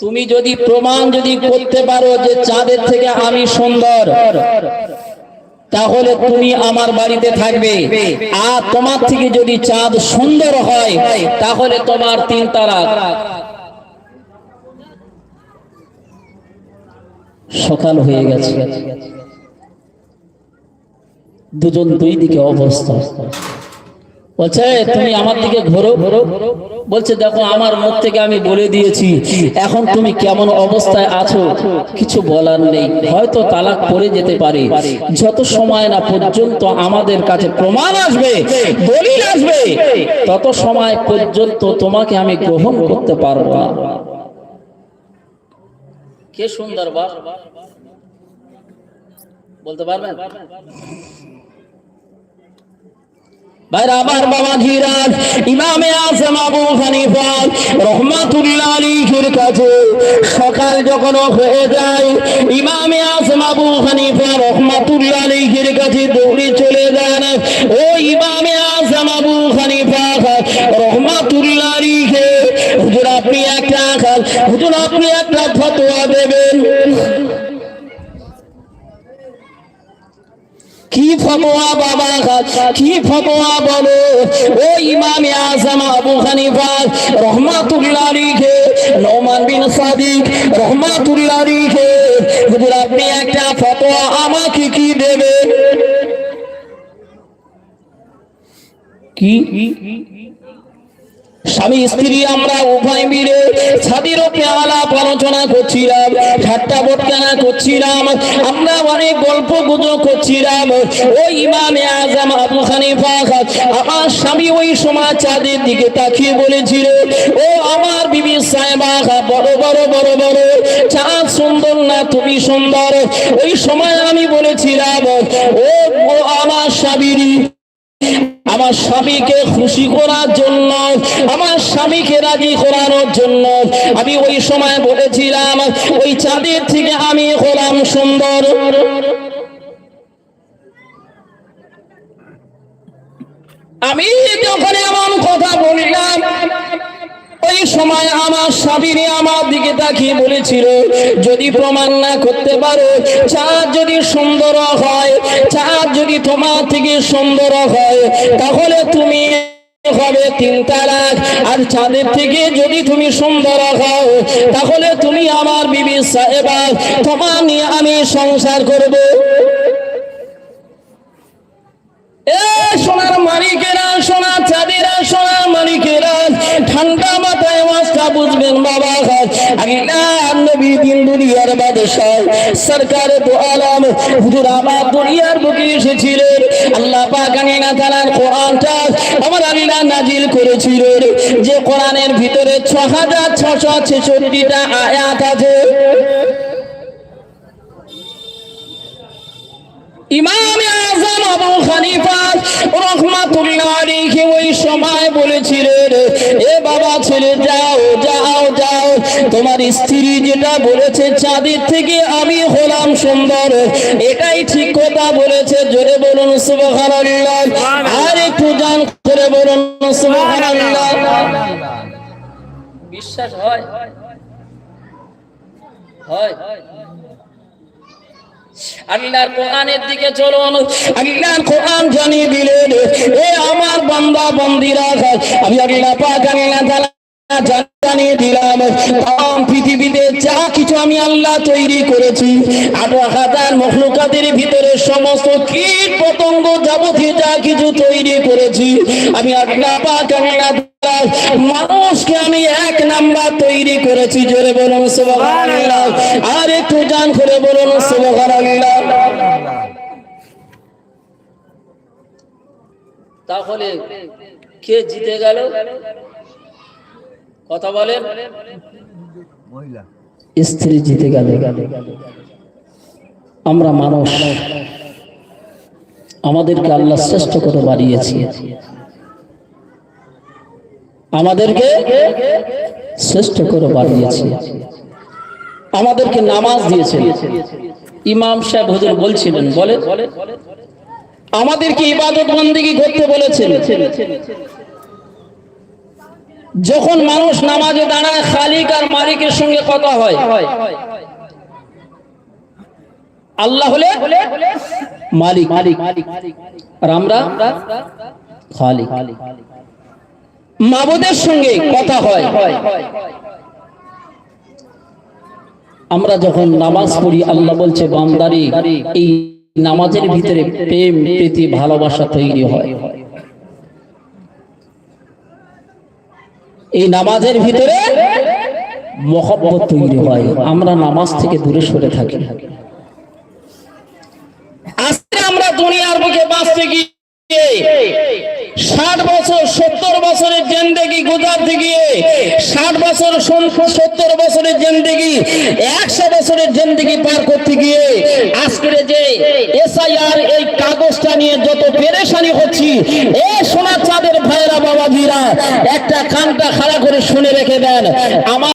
তুমি যদি প্রমাণ যদি করতে পারো যে চাঁদের থেকে আমি সুন্দর, তাহলে তুমি আমার বাড়িতে থাকবে। আর তোমার থেকে যদি চাঁদ সুন্দর হয়, তাহলে তোমার তিন তারাক। সকাল হয়ে গেছে। দুজন দুই দিকে অবস্থা। বলছে, তুমি আমার দিকে ঘোরো। ঘোরো বলছে, দেখো, আমার মুখ থেকে আমি বলে দিয়েছি, এখন তুমি কেমন অবস্থায় আছো, কিছু বলার নেই। হয়তো তালাক পড়ে যেতে পারে। যত সময় না পর্যন্ত আমাদের কাছে প্রমাণ আসবে, দলিল আসবে, তত সময় পর্যন্ত তোমাকে আমি গ্রহণ করতে পারব না। কে সুন্দর বলতে পারবেন? ভাইরা আমার বাবা ধীরাজ, ইমামে আবু হানিফা, রহমাতুল্লাহ আলীর কাছে সকাল যখন হয়ে যায়, ইমামে আবু হানিফা রহমাতুল্লাহ আলীর কাছে দৌড়ে চলে যান। ও ইমামে আজম আবু হানিফা, রহমাতুল্লাহ আলীকে হুজুর আপনি একটা হুজুর আপনি একটা ফতোয়া দেবেন। কি ফতোয়া বাবা কি ফতোয়া বলো? ও ইমামে আজম আবু হানিফা, রহমাতুল্লাহ আলাইহি নোমান বিন সাদিক, রহমাতুল্লাহ আলাইহি। হুজুর, আপনি একটা ফতোয়া আমাকে কি দেবে? কি? স্বামী স্ত্রী আমরা উভয় মিলে ছাদের উপরে আলাপ আলোচনা করছিলাম, ঠাট্টা বটকানা করছিলাম, আমরা অনেক গল্প গুজব করছিলাম। ওই ইমামে আজম আবু হানিফা, আমার স্বামী ওই সময় চাঁদের দিকে তাকিয়ে বলেছিল, ও আমার বিবি সাহেবা, বড় বড় বড় বড়, চাঁদ সুন্দর না তুমি সুন্দর? ওই সময় আমি বলেছিলাম, ও আমার স্বামীরই আমার স্বামীকে খুশি করার জন্য, আমার স্বামীকে রাজি করানোর জন্য আমি ওই সময় বলেছিলাম, ওই চাঁদের থেকে আমি হলাম সুন্দর। আমি যখন এমন কথা বললাম ওই সময় আমার আমার দিকে তাকিয়ে বলেছিল, যদি প্রমাণ না করতে পারো, চাঁদ যদি সুন্দর হয়, চাঁদ যদি তোমার থেকে সুন্দর হয়, তাহলে তুমি হবে তিন তালাক। আর চাঁদের থেকে যদি তুমি সুন্দর হও, তাহলে তুমি আমার বিবি সাহেবা, তোমার নিয়ে আমি সংসার করব। এ সোনার চাঁদেরা মালিকেরা। ঠান্ডা মাথায় মাস্তা বুঝবেন বাবা। নবী দিন দুনিয়ার বাদশাহ। তো হুজুর, আমার দুনিয়ার বুকে এসেছিলেন। আল্লাহ তাআলার কোরআনটা আমার আল্লাহ নাজিল যে কোরআনের ভিতরে 6666টা আয়াত আছে। ইমাম আবু হানিফা রহমাতুল্লাহ আলাইহি ওই সময় বলেছিলেন এ বাবা ছেলে যাও যাও যাও। তোমার স্ত্রী যেটা বলেছে চাঁদের থেকে আমি হলাম সুন্দর। এটাই ঠিক কথা বলেছে। জোরে বলুন সুবহানাল্লাহ। আর একটু জান করে বলুন সুবহানাল্লাহ। বিশ্বাস হয়? হয়। আল্লাহর কোরআনের দিকে চলুন। আল্লাহর কোরআন জানিয়ে দিলেন এ আমার বান্দা, বন্দিরা আমি আল্লাহ পাক আল্লাহ তাআলা জানিয়ে দিলাম, তাম পৃথিবীতে যা কিছু আমি আল্লাহ তৈরি করেছি আঠারো হাজার মখলুকাদের ভিতরে সমস্ত কীট পতঙ্গ যাবতীয় যা কিছু তৈরি করেছি, আমি আল্লাহ পাক আল্লাহ তাআলা মানুষকে আমি এক নাম্বার তৈরি করেছি জোরে বলুন সুবহানাল্লাহ। আর একটু জান করে বলুন সুবহানাল্লাহ। তাহলে কে জিতে গেল? কথা বলেন। মহিলা। স্ত্রী জিতে গেল। আমরা মানুষ। আমাদেরকে আল্লাহ শ্রেষ্ঠ করে বাড়িয়েছি আমাদেরকে শ্রেষ্ঠ করে বাড়িয়েছি আমাদেরকে নামাজ দিয়েছেন। ইমাম সাহেব হুজুর বলছিলেন, বলে, আমাদেরকে ইবাদত বন্দিগি করতে বলেছেন। যখন মানুষ নামাজে দাঁড়ায়, খালিক আর মালিকের সঙ্গে কথা হয়। আল্লাহ হলে মালিক মালিক। আর আমরা খালিক। মাবুদের সঙ্গে কথা হয়। আমরা যখন নামাজ পড়ি, আল্লাহ বলছে, বান্দারি, এই নামাজের ভিতরে প্রেম, প্রীতি, ভালোবাসা তৈরি হয়। এই নামাজের ভিতরে মহব্বত তৈরি হয়। আমরা নামাজ থেকে দূরে সরে থাকি। আজকে আমরা দুনিয়ার বুকে বাঁচতে গিয়ে ষাট বছর সত্তর বছরের জেন্দেগি গুজারতে গিয়ে, ষাট বছর সত্তর বছরের জেন্দেগি, একশো বছরের জেন্দেগি পার করতে গিয়ে, আজকের যে এসআইআর, এই কাগজটা নিয়ে যত পেরেশানি হচ্ছি, এ সোনা চাঁদের ভাইরা বাবা ভিরা একটা কানটা খাড়া করে শুনে রেখে দেন। আমার